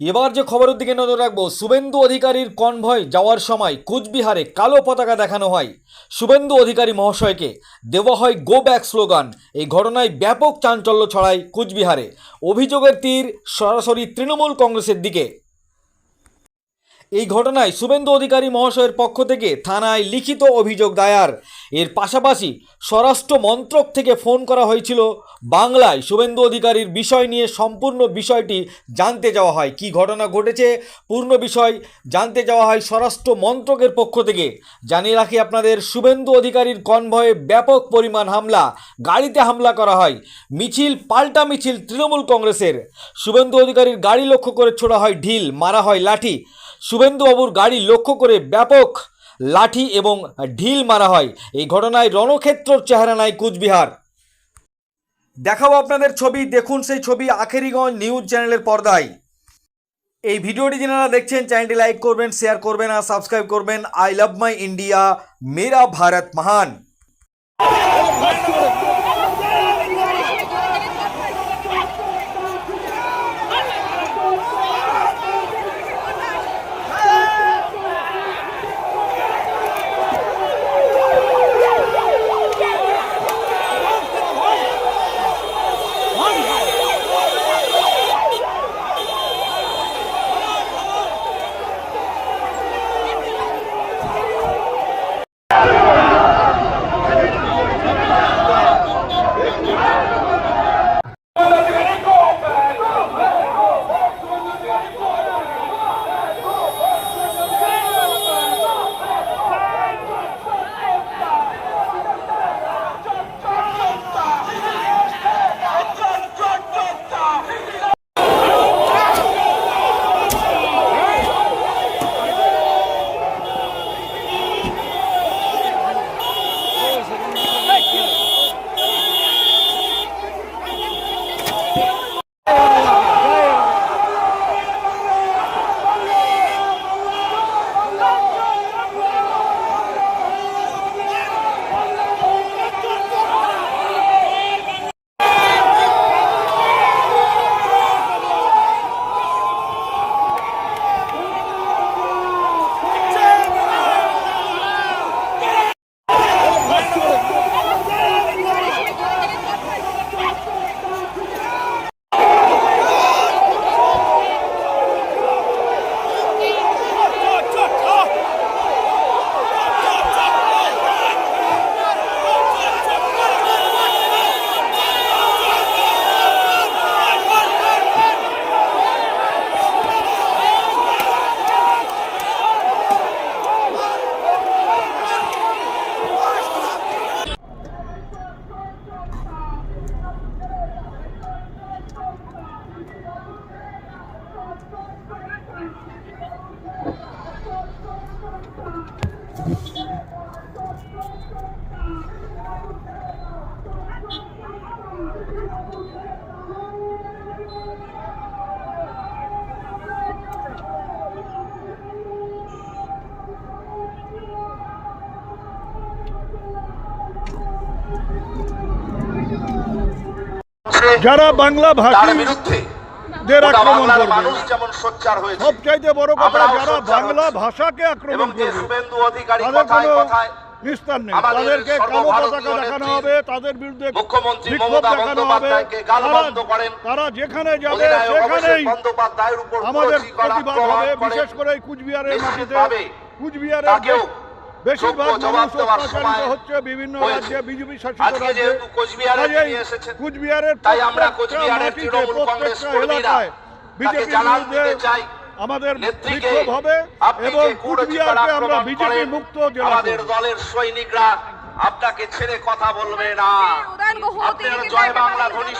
এবার যে খবরের দিকে নজর রাখব, শুভেন্দু অধিকারীর কনভয় যাওয়ার সময় কুচবিহারে কালো পতাকা দেখানো হয়। শুভেন্দু অধিকারী মহাশয়কে, দেওয়া হয় গো ব্যাক স্লোগান। এই ঘটনায় ব্যাপক চাঞ্চল্য ছড়ায় কুচবিহারে। অভিযোগের তীর সরাসরি তৃণমূল কংগ্রেসের দিকে। এই ঘটনায় শুভেন্দু অধিকারী মহাশয়ের পক্ষ থেকে থানায় লিখিত অভিযোগ দায়ার। এর পাশাপাশি স্বরাষ্ট্র মন্ত্রক থেকে ফোন করা হয়েছিল। বাংলায় শুভেন্দু অধিকারীর বিষয় নিয়ে সম্পূর্ণ বিষয়টি জানতে যাওয়া হয়। কি ঘটনা ঘটেছে? পূর্ণ বিষয় জানতে যাওয়া হয় স্বরাষ্ট্র মন্ত্রকের পক্ষ থেকে। জানিয়ে রাখি আপনাদের, শুভেন্দু অধিকারীর কনভয়ে ব্যাপক পরিমাণ হামলা। গাড়িতে হামলা করা হয়। মিছিল, পাল্টা মিছিল তৃণমূল কংগ্রেসের। শুভেন্দু অধিকারীর গাড়ি লক্ষ্য করে ছোড়া হয় ঢিল, মারা হয় লাঠি। শুভেন্দুবাবুর গাড়ি লক্ষ্য করে ব্যাপক লাঠি এবং ঢিল মারা হয়। এই ঘটনায় রণক্ষেত্রর চেহারা নেয় কুচবিহার। দেখাবো আপনাদের ছবি, দেখুন সেই ছবি আখেরিগঞ্জ নিউজ চ্যানেলের পর্দায়। এই ভিডিওটি যারা দেখছেন, চ্যানেলটি লাইক করবেন, শেয়ার করবেন আর সাবস্ক্রাইব করবেন। আই লাভ মাই ইন্ডিয়া, মেরা ভারত মহান। যারা বাংলা ভাষী দের আক্রমণ করবে। সবচাইতে বড় কথা যারা বাংলা ভাষাকে এবং আক্রমণ করবে তাদের কোনো নিস্তার নেই। তাদেরকে কালো পতাকা দেখানো হবে তাদের বিরুদ্ধে বিক্ষোভ দেখানো হবে। তারা- যেখানে যাবে সেখানেই অভিষেক বন্দ্যোপাধ্যায়ের উপর আমাদের প্রতিবাদ হবে বিশেষ করে কুচবিহারের মাটিতে। কুচবিহারের বেশিরভাগ জবাব মানুষ দেওয়ার অত্যাচারিত সময় হচ্ছে বিভিন্ন রাজ্যে বিজেপি শাসিত রাজ্যে। কাজেই কুচবিহারের তাই আমরা কোচবিহারের তৃণমূল কংগ্রেস কর্মীরা বিরুদ্ধে চাই। আমাদের বিক্ষোভ হবে এবং কুচবিহারকে আমরা বিজেপি মুক্ত জেলা আমাদের দলের সৈনিকরা আপনাকে ছেড়ে কথা বলবে না। আপনারা জয় বাংলা ধ্বনি